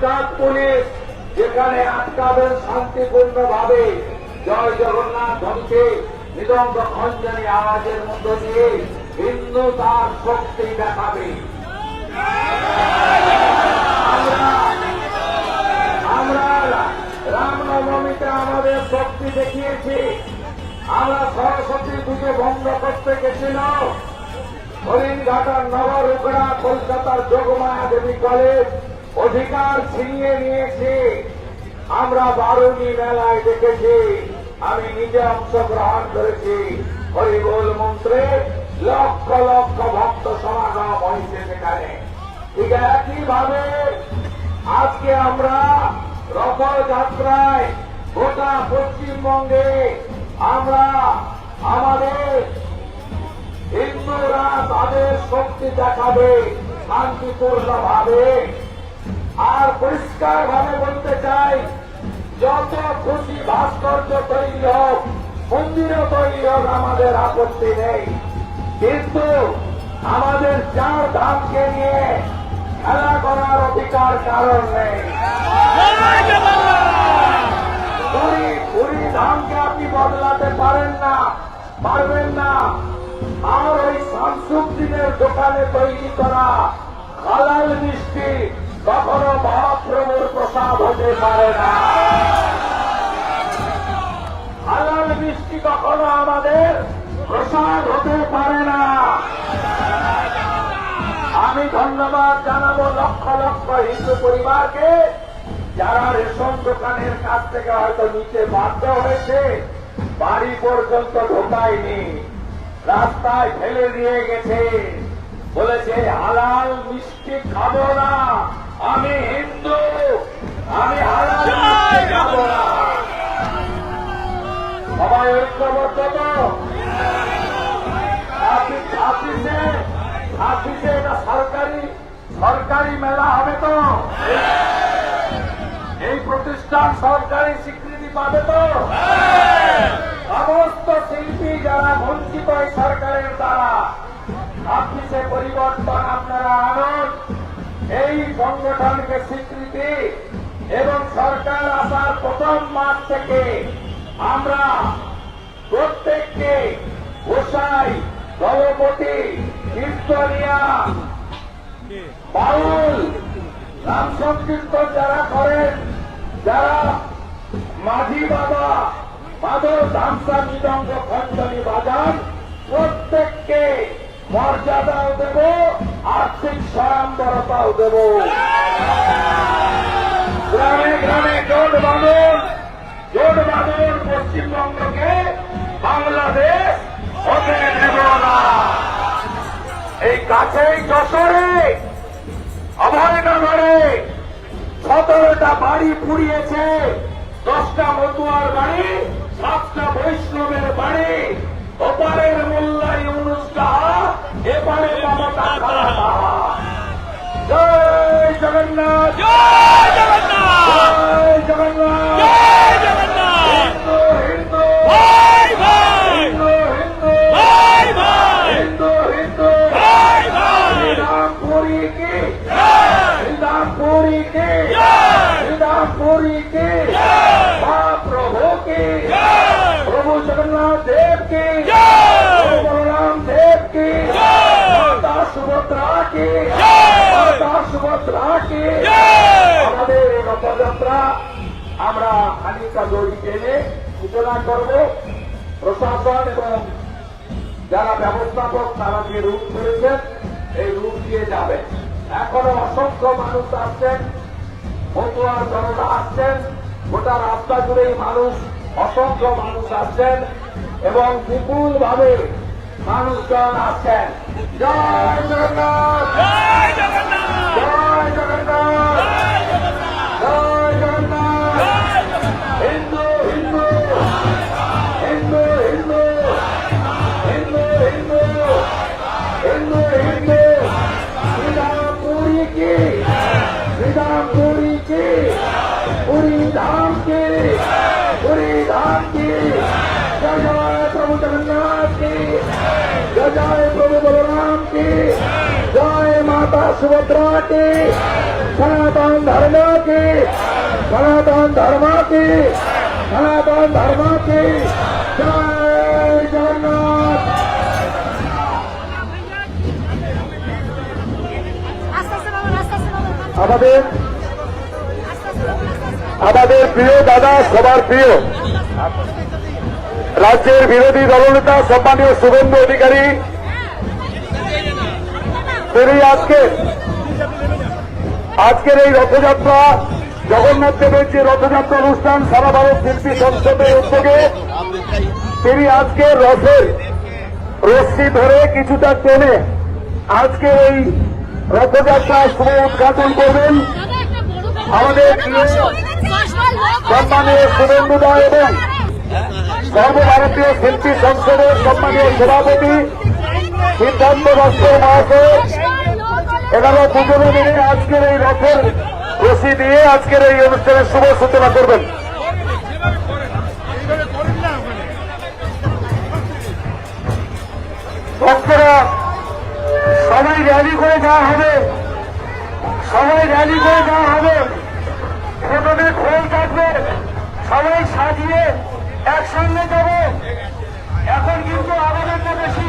Truck police, যেখানে আটকাবেন শান্তিপূর্ণ ভাবে জয় জগন্নাথ ধ্বনিকে মৃদঙ্গ খঞ্জনী আওয়াজের মধ্য দিয়ে হিন্দু তার শক্তি দেখাবে। আমরা রামনবমীতে আমাদের শক্তি দেখিয়েছি। আমরা সরস্বতী পুজো বন্ধ করতে গেছিলাম। হরিণঘাটার নবরুকড়া কলকাতার যোগমায়া দেবী কলেজ। অধিকার ছিনিয়ে নিয়েছে। আমরা বারুণী মেলায় দেখেছি। আমি নিজে অংশগ্রহণ করেছি। হরিবোল মন্ত্রে লক্ষ লক্ষ ভক্ত সমাগম হয়েছে সেখানে। ঠিক একইভাবে আজকে আমরা রথযাত্রায় গোটা পশ্চিমবঙ্গে আমরা আমাদের হিন্দুরা তাদের শক্তি দেখাবে শান্তিপূর্ণ ভাবে আর পরিষ্কার ভাবে বলতে চাই, যত খুশি ভাস্কর্য তৈরি হোক, মন্দিরও তৈরি হোক, আমাদের আপত্তি নেই। কিন্তু আমাদের চার ধামকে নিয়ে খেলা করার অধিকার কারণ নেই। পুরী পুরী ধামকে আপনি বদলাতে পারেন না, পারবেন না। আর ওই শামসুদ্দিনের দোকানে তৈরি করা হালাল মিষ্টি কখনো মহাপ্রভুর প্রসাদ হতে পারে না। হালাল মিষ্টি কখনো আমাদের প্রসাদ হতে পারে না। আমি ধন্যবাদ জানাব লক্ষ লক্ষ হিন্দু পরিবারকে, যারা রেশন দোকানের কাছ থেকে হয়তো নিতে বাধ্য হয়েছে, বাড়ি পর্যন্ত ঢোকায়নি, রাস্তায় ফেলে দিয়ে গেছে। বলেছে, হালাল মিষ্টি খাব না। আমি হিন্দু আমি সবাই ঐক্যবদ্ধ তো? ছাব্বিশে ছাব্বিশে এটা সরকারি সরকারি মেলা হবে তো? এই প্রতিষ্ঠান সরকারি স্বীকৃতি পাবে তো? সমস্ত শিল্পী যারা বঞ্চিত এই সরকারের দ্বারা ছাব্বিশে পরিবর্তন আপনারা আনুন। এই সংগঠনকে স্বীকৃতি এবং সরকার আসার প্রথম মাস থেকে আমরা প্রত্যেককে গোসাই, দলপতি, কীর্তনিয়া, বাউল নাম সংকীর্তন যারা করেন, যারা মাঝি বাবা মাদল ধামসা মৃদঙ্গ খঞ্জনি বাজান, প্রত্যেককে মর্যাদাও দেব। আর্থিক স্বয়ম্বরতাও দেব। গ্রামে গ্রামে জোট বাঁধন জোট বাঁধন পশ্চিমবঙ্গকে, বাংলাদেশ হতে দেব না। এই কাছেই যশোরে অভয়নগরে সতেরোটা বাড়ি পুড়িয়েছে, দশটা মতুয়ার বাড়ি জগন্নাথ। জয় জগন্নাথ! জয় জগন্নাথ! জয় জগন্নাথ! হিন্দু ভাই ভাই! হিন্দু ভাই ভাই! হিন্দু হিন্দু। ভাই ভাই! রামপুরি কি জয়! কি জয়! রামপুরি কি মহাপ্রভু কি প্রভু জগন্নাথ দেব কি প্রভু বলরাম দেব কি মাতা সুভদ্রা কি জয় মাতা সুভদ্রা কি জয় আমাদের এই রথযাত্রা আমরা খানিকা দড়ি টেনে সূচনা করব। প্রশাসন এবং যারা ব্যবস্থাপক তারা যে রুট করেছেন এই রুট দিয়ে যাবে এখনও অসংখ্য মানুষ আসছেন মতুয়ার জনতা আসছেন গোটা রাস্তা জুড়েই মানুষ অসংখ্য মানুষ আসছেন এবং বিপুল ভাবে মানুষজন আসছেন। জয় জগন্নাথ! জয় জগন্নাথ! जय जय प्रभु बलराम की सुभद्रा की सनातन धर्म की सनातन धर्म की सनातन धर्म की আমাদের আমাদের প্রিয় দাদা, সবার প্রিয়। রাজ্যের বিরোধী দলনেতা, সম্মানীয় সুগন্ধ অধিকারী তিনি আজকে আজকের এই রথযাত্রা, জগন্নাথ দেবের যে রথযাত্রা অনুষ্ঠান সারা ভারত শিল্পী সংসদের উদ্যোগে, তিনি আজকে রথের রশ্মি ধরে কিছুটা টেনে আজকে এই রথযাত্রা শুভ উদ্ঘাটন করবেন। আমাদের সম্মানীয় শুভেন্দু দা এবং সর্বভারতীয় শিল্পী সংসদের সম্মানীয় সভাপতি সিদ্ধান্ত রাষ্ট্র মহাশয়। এনারা দুজনে মিলে আজকের এই রথের রশি দিয়ে আজকের এই অনুষ্ঠানের শুভ সূচনা করবেন। ভক্তরা, সবাই র্যালি করে যাওয়া হবে। সবাই র্যালি করে যাওয়া হবে। প্রথমে খোল কাটবে সবাই সাজিয়ে একসঙ্গে যাব। এখন কিন্তু আমাদেরটা বেশি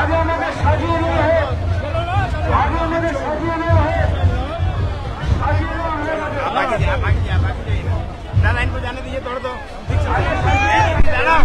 আগে আমাদের সাজিয়ে নেওয়া दादा इनको जाने दीजिए तोड़ दो दादा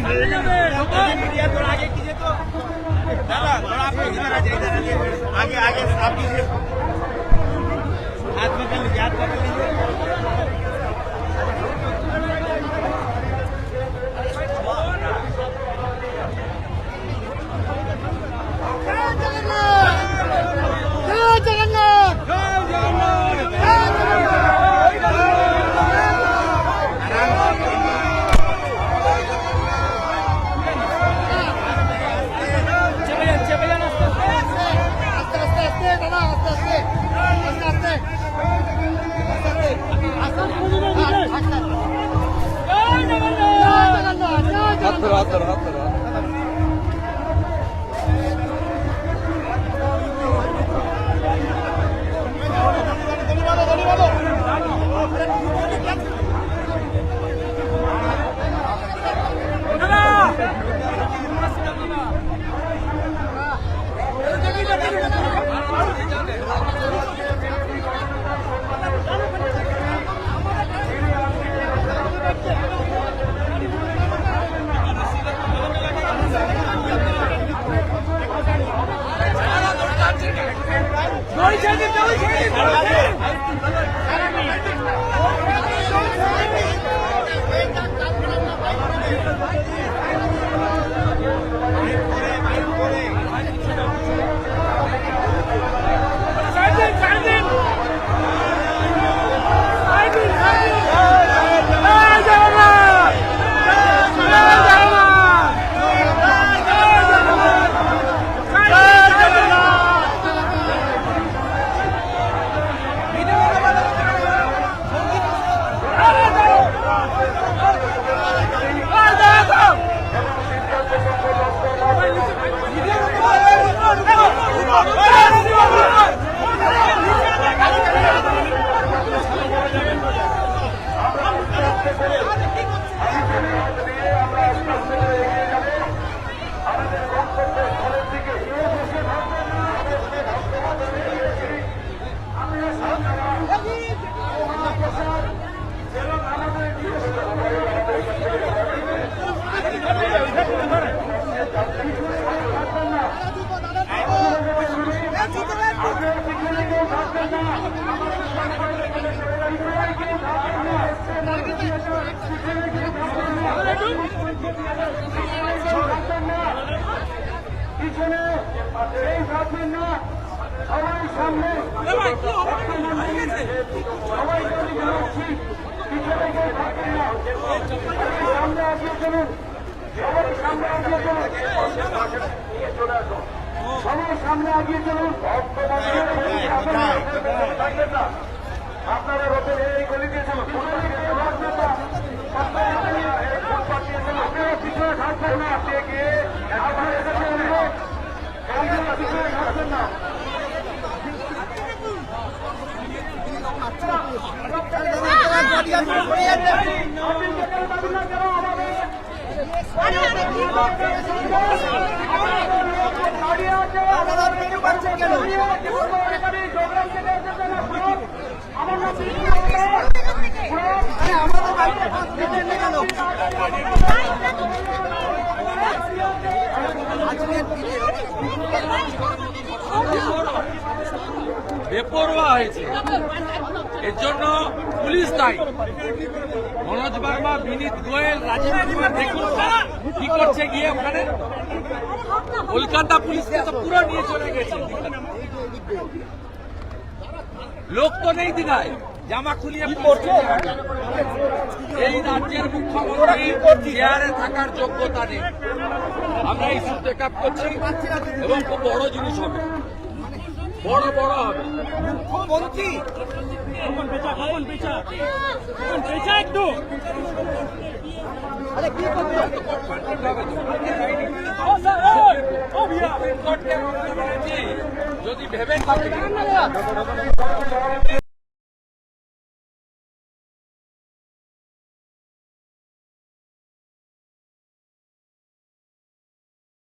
going to do it. পিছনে এই ভাববেন না সবাই সামনে সবাই জানাচ্ছি পিছনে কেউ থাকবেন না সামনে আগিয়ে চলুন সবাই সামনে আগিয়ে চলুন সবাই সামনে আগিয়ে চলুন আপনারা রোদের এই গলিতে চলুন কেউ থাকবেন না আপনারা পিছনে থাকবেন না আপনি গিয়ে আপনারা এসেছেন অনুরোধ আপনারা পিছনে থাকবেন না বেপরোয়া হয়েছে। এর জন্য পুলিশ দায়ী মনোজ বার্মা বিনীত গোয়েল রাজীব কুমার দেখুন কি করছে গিয়ে ওখানে। কলকাতা পুলিশকে তো পুরো নিয়ে চলে গেছে। লোক তো নেই দিঘায়। জামা খুলিয়ে পড়ছে এই রাজ্যের মুখ্যমন্ত্রী চেয়ারে থাকার যোগ্যতা নেই। আমরা ইস্যু টেক আপ করছি এবং খুব বড় জিনিস হবে। বড় বড় হবে। মুখ্যমন্ত্রী। কখন বেচা কখন বেচা কখন বেচা একটু। যদি ভেবে থাকে